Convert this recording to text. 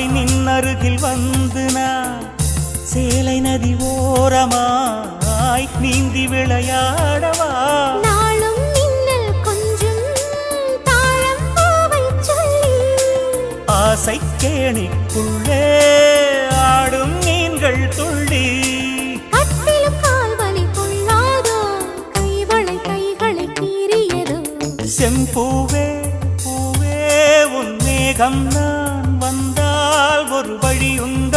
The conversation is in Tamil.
ஆசையாய் நின்னருகில் வந்து நான். சேலை நதி ஓரமாய் நீந்தி விளையாடவா? நாளும் மின்னல் கொஞ்சம் ஆசை கேணிக்குள்ளே ஆடும் மீன்கள் துள்ளி. செம்பூவே பூவே உன் மேகம் நான் வந்தால் ஒரு வழி உண்டோ.